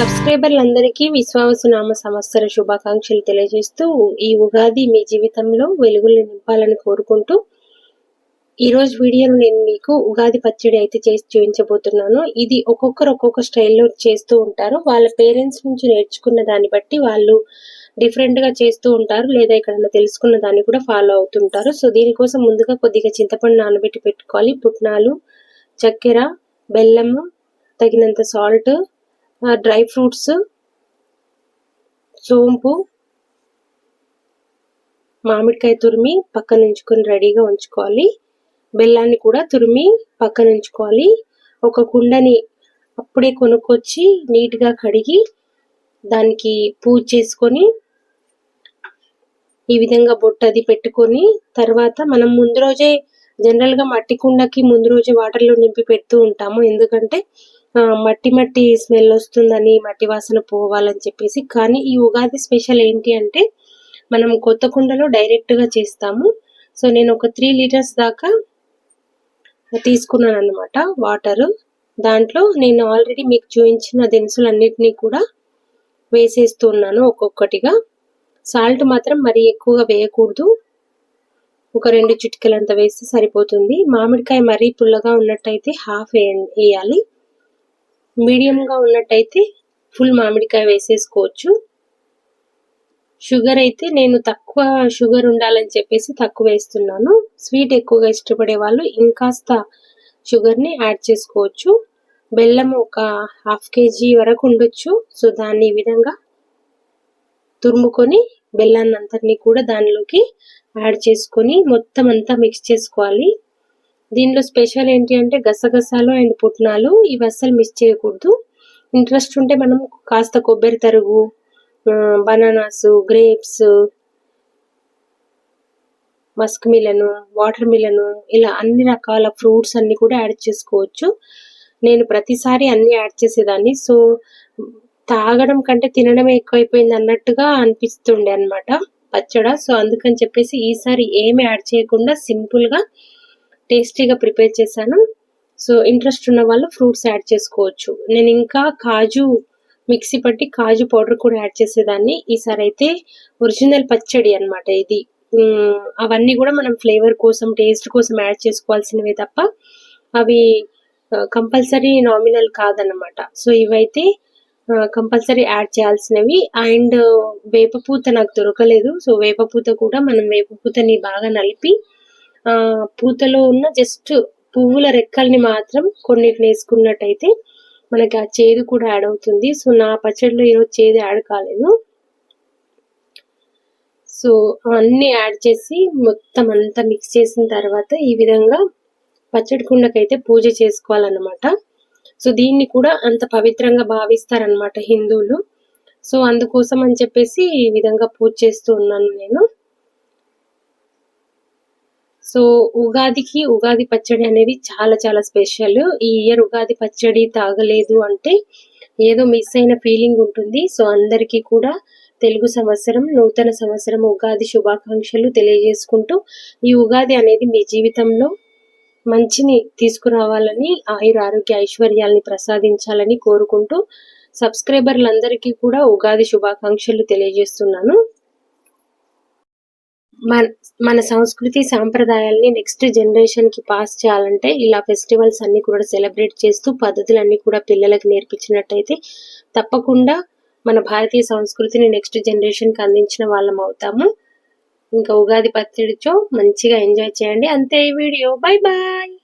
సబ్స్క్రైబర్లందరికీ విశ్వావసునామ సంవత్సర శుభాకాంక్షలు తెలియజేస్తూ ఈ ఉగాది మీ జీవితంలో వెలుగులు నింపాలని కోరుకుంటూ ఈరోజు వీడియోలో నేను మీకు ఉగాది పచ్చడి అయితే చేసి చూపించబోతున్నాను. ఇది ఒక్కొక్కరు ఒక్కొక్క స్టైల్లో చేస్తూ ఉంటారు. వాళ్ళ పేరెంట్స్ నుంచి నేర్చుకున్న దాన్ని బట్టి వాళ్ళు డిఫరెంట్గా చేస్తూ ఉంటారు. లేదా ఎక్కడన్నా తెలుసుకున్న దాన్ని కూడా ఫాలో అవుతుంటారు. సో దీనికోసం ముందుగా కొద్దిగా చింతపండు నానబెట్టి పెట్టుకోవాలి. పుట్నాలు చక్కెర బెల్లము తగినంత సాల్ట్ డ్రై ఫ్రూట్స్ సోంపు మామిడికాయ తురిమి పక్కన ఉంచుకొని రెడీగా ఉంచుకోవాలి. బెల్లాన్ని కూడా తురిమి పక్కన ఉంచుకోవాలి. ఒక కుండని అప్పుడే కొనుక్కొచ్చి నీట్గా కడిగి దానికి పూజ చేసుకొని ఈ విధంగా బొట్టది పెట్టుకొని తర్వాత మనం ముందు రోజే జనరల్గా మట్టి కుండకి ముందు రోజే వాటర్లో నింపి పెడుతూ ఉంటాము. ఎందుకంటే మట్టి మట్టి స్మెల్ వస్తుందని మట్టి వాసన పోవాలని చెప్పేసి. కానీ ఈ ఉగాది స్పెషల్ ఏంటి అంటే మనం కొత్త కుండలో డైరెక్ట్గా చేస్తాము. సో నేను ఒక త్రీ లీటర్స్ దాకా తీసుకున్నాను అనమాట వాటర్. దాంట్లో నేను ఆల్రెడీ మీకు చూపించిన దినుసులన్నిటినీ కూడా వేసేస్తున్నాను ఒక్కొక్కటిగా. సాల్ట్ మాత్రం మరీ ఎక్కువగా వేయకూడదు. ఒక రెండు చిటికలంత వేస్తే సరిపోతుంది. మామిడికాయ మరీ పుల్లగా ఉన్నట్టయితే హాఫ్ వేయాలి. మీడియంగా ఉన్నట్టయితే ఫుల్ మామిడికాయ వేసేసుకోవచ్చు. షుగర్ అయితే నేను తక్కువ షుగర్ ఉండాలని చెప్పేసి తక్కువ వేస్తున్నాను. స్వీట్ ఎక్కువగా ఇష్టపడే వాళ్ళు ఇంకాస్త షుగర్ని యాడ్ చేసుకోవచ్చు. బెల్లం ఒక హాఫ్ కేజీ వరకు ఉండొచ్చు. సో దాన్ని ఈ విధంగా తురుముకొని బెల్లాన్ని అంతటినీ కూడా దానిలోకి యాడ్ చేసుకొని మొత్తం అంతా మిక్స్ చేసుకోవాలి. దీనిలో స్పెషల్ ఏంటి అంటే గసగసాలు అండ్ పుట్నాలు ఇవి అస్సలు మిస్ చేయకూడదు. ఇంట్రెస్ట్ ఉంటే మనం కాస్త కొబ్బరి తరుగు bananas grapes muskmelon watermelon ఇలా అన్ని రకాల ఫ్రూట్స్ అన్ని కూడా యాడ్ చేసుకోవచ్చు. నేను ప్రతిసారి అన్ని యాడ్ చేసేదాన్ని. సో తాగడం కంటే తినడమే ఎక్కువైపోయింది అన్నట్టుగా అనిపిస్తుండే అనమాట పచ్చడ. సో అందుకని చెప్పేసి ఈసారి ఏమి యాడ్ చేయకుండా సింపుల్గా టేస్టీగా ప్రిపేర్ చేశాను. సో ఇంట్రెస్ట్ ఉన్న వాళ్ళు ఫ్రూట్స్ యాడ్ చేసుకోవచ్చు. నేను ఇంకా కాజు మిక్సీ పట్టి కాజు పౌడర్ కూడా యాడ్ చేసేదాన్ని. ఈసారి అయితే ఒరిజినల్ పచ్చడి అనమాట ఇది. అవన్నీ కూడా మనం ఫ్లేవర్ కోసం టేస్ట్ కోసం యాడ్ చేసుకోవాల్సినవే తప్ప అవి కంపల్సరీ నామినల్ కాదనమాట సో ఇవైతే కంపల్సరీ యాడ్ చేయాల్సినవి. అండ్ వేపపూత నాకు దొరకలేదు. సో వేపపూత కూడా మనం వేపపూతని బాగా నలిపి పూతలో ఉన్న జస్ట్ పువ్వుల రెక్కల్ని మాత్రం కొన్నిటిని వేసుకున్నట్టయితే మనకి ఆ చేదు కూడా యాడ్ అవుతుంది. సో నా పచ్చడిలో ఈరోజు చేదు యాడ్ కాలేదు. సో అన్నీ యాడ్ చేసి మొత్తం అంతా మిక్స్ చేసిన తర్వాత ఈ విధంగా పచ్చడి కుండకైతే పూజ చేసుకోవాలన్నమాట. సో దీన్ని కూడా అంత పవిత్రంగా భావిస్తారనమాట హిందువులు. సో అందుకోసం అని చెప్పేసి ఈ విధంగా పూజ చేస్తూ ఉన్నాను నేను. సో ఉగాదికి ఉగాది పచ్చడి అనేది చాలా చాలా స్పెషల్ ఈ ఇయర్ ఉగాది పచ్చడి తాగలేదు అంటే ఏదో మిస్ అయిన ఫీలింగ్ ఉంటుంది. సో అందరికీ కూడా తెలుగు సంవత్సరం నూతన సంవత్సరం ఉగాది శుభాకాంక్షలు తెలియజేసుకుంటూ ఈ ఉగాది అనేది మీ జీవితంలో మంచిని తీసుకురావాలని ఆయుర ఆరోగ్య ఐశ్వర్యాల్ని ప్రసాదించాలని కోరుకుంటూ సబ్స్క్రైబర్లందరికీ కూడా ఉగాది శుభాకాంక్షలు తెలియజేస్తున్నాను. మన మన సంస్కృతి సాంప్రదాయాల్ని నెక్స్ట్ జనరేషన్కి పాస్ చేయాలంటే ఇలా ఫెస్టివల్స్ అన్ని కూడా సెలబ్రేట్ చేస్తూ పద్ధతులన్నీ కూడా పిల్లలకు నేర్పించినట్టయితే తప్పకుండా మన భారతీయ సంస్కృతిని నెక్స్ట్ జనరేషన్కి అందించిన వాళ్ళం అవుతాము. ఇంకా ఉగాది పచ్చడితో మంచిగా ఎంజాయ్ చేయండి. అంతే ఈ వీడియో. Bye bye